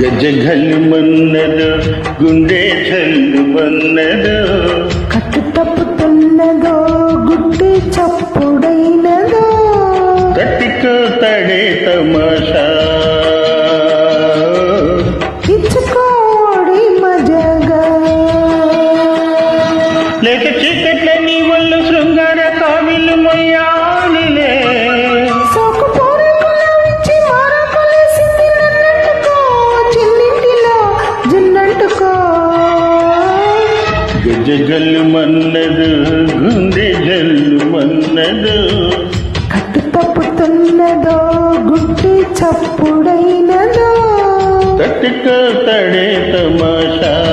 గజగలు మన్నదు గుండె చల్లు మన్నదు కట్టు తప్పుతున్నదో గజగలు మన్నదు గుండె జల్లు మన్నదు. కట్టు తప్పుతున్నదో గుడ్డి చప్పుడైనదో. తట్టుకో తడే తమాషా.